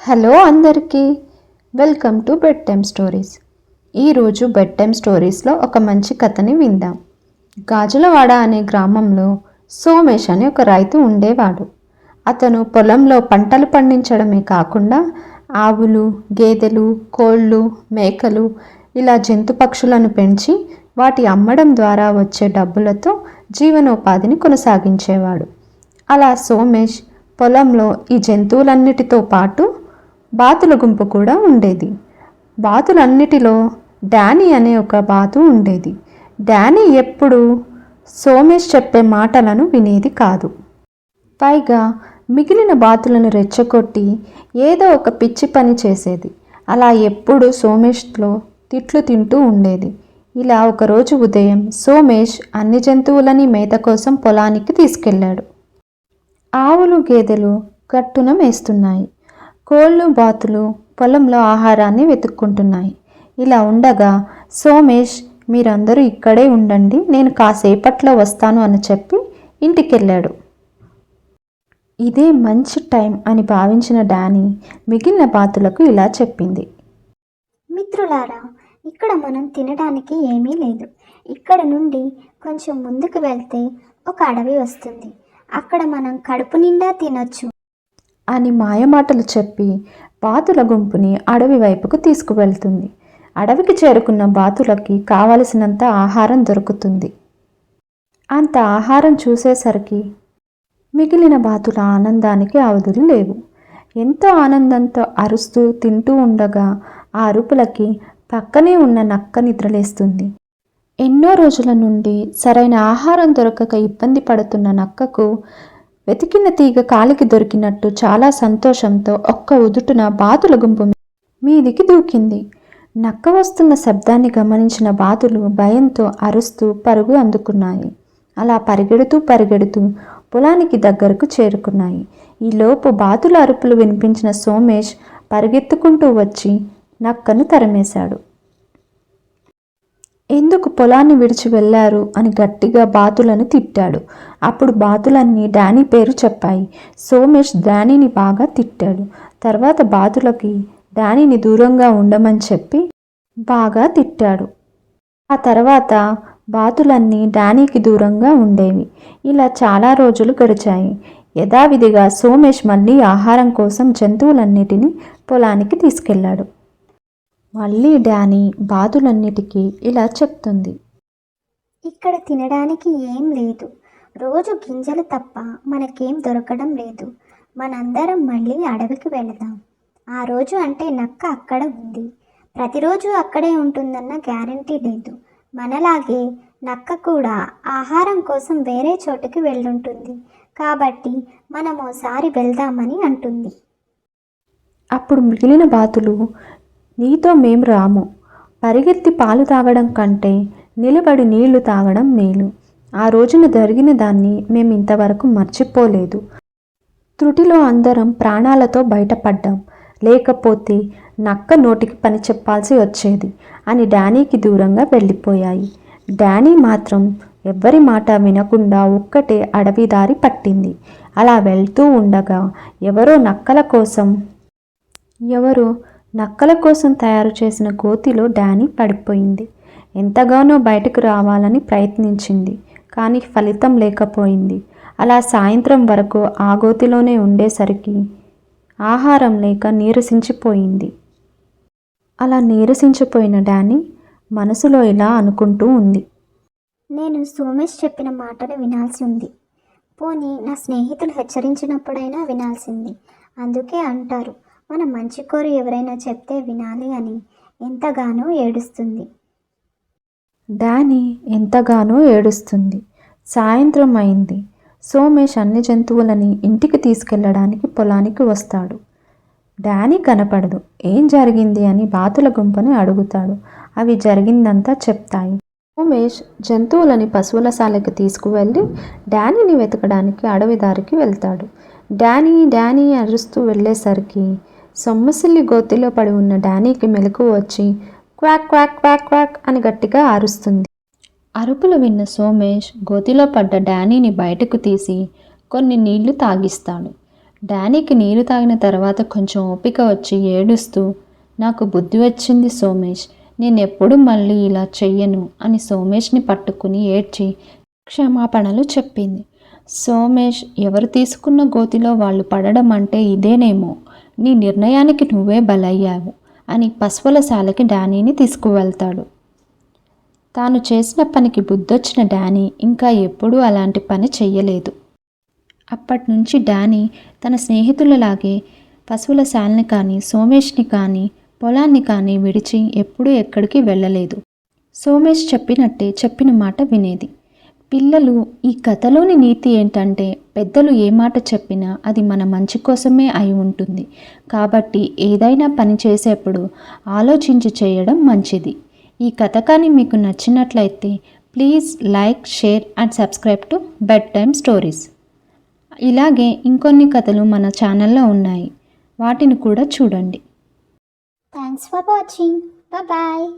Hello అందరికీ welcome to bed time stories. ఈరోజు bed time స్టోరీస్లో ఒక మంచి కథని విందాం. గాజులవాడ అనే గ్రామంలో సోమేష్ అనే ఒక రైతు ఉండేవాడు. అతను పొలంలో పంటలు పండించడమే కాకుండా ఆవులు గేదెలు కోళ్ళు మేకలు ఇలా జంతు పక్షులను పెంచి వాటి అమ్మడం ద్వారా వచ్చే డబ్బులతో జీవనోపాధిని కొనసాగించేవాడు. అలా సోమేష్ పొలంలో ఈ జంతువులన్నిటితో పాటు బాతుల గుంపు కూడా ఉండేది. బాతులన్నిటిలో డానీ అనే ఒక బాతు ఉండేది. డానీ ఎప్పుడు సోమేష్ చెప్పే మాటలను వినేది కాదు. పైగా మిగిలిన బాతులను రెచ్చగొట్టి ఏదో ఒక పిచ్చి పని చేసేది. అలా ఎప్పుడు సోమేష్లో తిట్లు తింటూ ఉండేది. ఇలా ఒకరోజు ఉదయం సోమేష్ అన్ని జంతువులని మేత కోసం పొలానికి తీసుకెళ్ళాడు. ఆవులు గేదెలు గట్టున మేస్తున్నాయి. కోళ్ళు బాతులు పొలంలో ఆహారాన్ని వెతుక్కుంటున్నాయి. ఇలా ఉండగా సోమేష్ మీరందరూ ఇక్కడే ఉండండి నేను కాసేపట్లో వస్తాను అని చెప్పి ఇంటికెళ్ళాడు. ఇదే మంచి టైం అని భావించిన డానీ మిగిలిన బాతులకు ఇలా చెప్పింది. మిత్రులారా ఇక్కడ మనం తినడానికి ఏమీ లేదు. ఇక్కడ నుండి కొంచెం ముందుకు వెళ్తే ఒక అడవి వస్తుంది. అక్కడ మనం కడుపు నిండా తినొచ్చు. అని మాయమాటలు చెప్పి బాతుల గుంపుని అడవి వైపుకు తీసుకువెళ్తుంది. అడవికి చేరుకున్న బాతులకి కావలసినంత ఆహారం దొరుకుతుంది. అంత ఆహారం చూసేసరికి మిగిలిన బాతుల ఆనందానికి అవధులు లేవు. ఎంతో ఆనందంతో అరుస్తూ తింటూ ఉండగా ఆ అరుపులకి పక్కనే ఉన్న నక్క నిద్రలేస్తుంది. ఎన్నో రోజుల నుండి సరైన ఆహారం దొరకక ఇబ్బంది పడుతున్న నక్కకు వెతికిన తీగ కాలికి దొరికినట్టు చాలా సంతోషంతో ఒక్క ఉదుటున బాతుల గుంపు మీదికి దూకింది. నక్క వస్తున్న శబ్దాన్ని గమనించిన బాతులు భయంతో అరుస్తూ పరుగు అందుకున్నాయి. అలా పరిగెడుతూ పరిగెడుతూ పొలానికి దగ్గరకు చేరుకున్నాయి. ఈలోపు బాతుల అరుపులు వినిపించిన సోమేష్ పరిగెత్తుకుంటూ వచ్చి నక్కను తరిమేశాడు. ఎందుకు పొలాన్ని విడిచి వెళ్ళారు అని గట్టిగా బాతులను తిట్టాడు. అప్పుడు బాతులన్నీ డానీ పేరు చెప్పాయి. సోమేష్ డానీని బాగా తిట్టాడు. తర్వాత బాతులకి డానీని దూరంగా ఉండమని చెప్పి బాగా తిట్టాడు. ఆ తర్వాత బాతులన్నీ డానీకి దూరంగా ఉండేవి. ఇలా చాలా రోజులు గడిచాయి. యథావిధిగా సోమేష్ మళ్ళీ ఆహారం కోసం జంతువులన్నిటినీ పొలానికి తీసుకెళ్ళాడు. మళ్ళీ డానీ బాతులన్నిటికీ ఇలా చెప్తుంది. ఇక్కడ తినడానికి ఏం లేదు. రోజు గింజలు తప్ప మనకేం దొరకడం లేదు. మనందరం మళ్ళీ అడవికి వెళదాం. ఆ రోజు అంటే నక్క అక్కడ ఉంది. ప్రతిరోజు అక్కడే ఉంటుందన్న గ్యారంటీ లేదు. మనలాగే నక్క కూడా ఆహారం కోసం వేరే చోటుకి వెళ్ళుంటుంది. కాబట్టి మనం ఓసారి వెళ్దామని అంటుంది. అప్పుడు మిగిలిన బాతులు నీతో మేం రాము. పరిగెత్తి పాలు తాగడం కంటే నిలబడి నీళ్ళు తాగడం మేలు. ఆ రోజున జరిగిన దాన్ని మేము ఇంతవరకు మర్చిపోలేదు. త్రుటిలో అందరం ప్రాణాలతో బయటపడ్డాం. లేకపోతే నక్క నోటికి పని చెప్పాల్సి వచ్చేది అని డానీకి దూరంగా వెళ్ళిపోయాయి. డానీ మాత్రం ఎవ్వరి మాట వినకుండా ఒక్కటే అడవి దారి పట్టింది. అలా వెళ్తూ ఉండగా ఎవరో నక్కల కోసం ఎవరో నక్కల కోసం తయారు చేసిన గోతిలో డానీ పడిపోయింది. ఎంతగానో బయటకు రావాలని ప్రయత్నించింది కానీ ఫలితం లేకపోయింది. అలా సాయంత్రం వరకు ఆ గోతిలోనే ఉండేసరికి ఆహారం లేక నీరసించిపోయింది. అలా నీరసించిపోయిన డానీ మనసులో ఇలా అనుకుంటూ ఉంది. నేను సోమేష్ చెప్పిన మాటలు వినాల్సి ఉంది. పోనీ నా స్నేహితులు హెచ్చరించినప్పుడైనా వినాల్సింది. అందుకే అంటారు మన మంచి కోరి ఎవరైనా చెప్తే వినాలి అని ఎంతగానో ఏడుస్తుంది. డానీ ఎంతగానో ఏడుస్తుంది. సాయంత్రం అయింది. సోమేష్ అన్ని జంతువులని ఇంటికి తీసుకెళ్ళడానికి పొలానికి వస్తాడు. డానీ కనపడదు. ఏం జరిగింది అని బాతుల గుంపుని అడుగుతాడు. అవి జరిగిందంతా చెప్తాయి. సోమేష్ జంతువులని పశువుల శాలకు తీసుకువెళ్ళి డానీని వెతకడానికి అడవి దారికి వెళ్తాడు. డానీ డానీ అరుస్తూ వెళ్ళేసరికి సొమ్మసిల్లి గోతిలో పడి ఉన్న డానీకి మెలకు వచ్చి క్వాక్ క్వాక్ క్వాక్ క్వాక్ అని గట్టిగా అరుస్తుంది. అరుపులు విన్న సోమేష్ గోతిలో పడ్డ డానీని బయటకు తీసి కొన్ని నీళ్ళు తాగిస్తాడు. డానీకి నీరు తాగిన తర్వాత కొంచెం ఓపిక వచ్చి ఏడుస్తూ నాకు బుద్ధి వచ్చింది సోమేష్ నేనెప్పుడు మళ్ళీ ఇలా చెయ్యను అని సోమేష్ని పట్టుకుని ఏడ్చి క్షమాపణలు చెప్పింది. సోమేష్ ఎవరు తీసుకున్న గోతిలో వాళ్ళు పడడం అంటే ఇదేనేమో నీ నిర్ణయానికి నువ్వే బలయ్యావు అని పశువుల శాలకి డానీని తీసుకువెళ్తాడు. తాను చేసిన పనికి బుద్ధొచ్చిన డానీ ఇంకా ఎప్పుడూ అలాంటి పని చెయ్యలేదు. అప్పటి నుంచి డానీ తన స్నేహితులలాగే పశువుల శాలని కానీ సోమేష్ని కానీ పొలాన్ని కానీ విడిచి ఎప్పుడూ ఎక్కడికి వెళ్ళలేదు. సోమేష్ చెప్పినట్టే చెప్పిన మాట వినేది. పిల్లలు ఈ కథలోని నీతి ఏంటంటే పెద్దలు ఏ మాట చెప్పినా అది మన మంచి కోసమే అయి ఉంటుంది. కాబట్టి ఏదైనా పని చేసేప్పుడు ఆలోచించి చేయడం మంచిది. ఈ కథ కానీ మీకు నచ్చినట్లయితే please like share and subscribe to bed time stories. ఇలాగే ఇంకొన్ని కథలు మన ఛానల్లో ఉన్నాయి. వాటిని కూడా చూడండి. Thanks for watching bye